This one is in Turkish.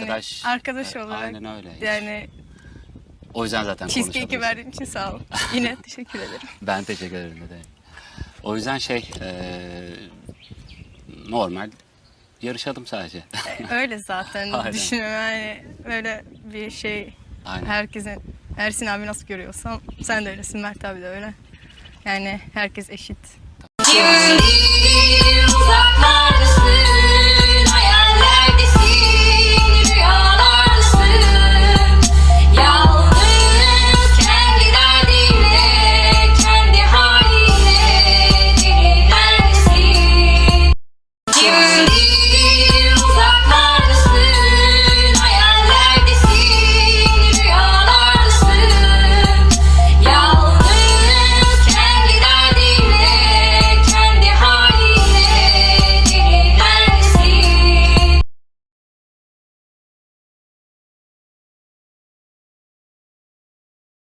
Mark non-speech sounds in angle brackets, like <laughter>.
arkadaş. arkadaş olarak. Aynen öyle. Yani O yüzden zaten cheesecake'i verdiğin için sağ ol. <laughs> Yine teşekkür ederim. Ben teşekkür ederim de. O yüzden şey e, normal yarışalım sadece. E, öyle zaten <laughs> düşünüyorum yani böyle bir şey Aynen. herkesin Ersin abi nasıl görüyorsam sen de öylesin Mert abi de öyle. Yani herkes eşit. Kimliği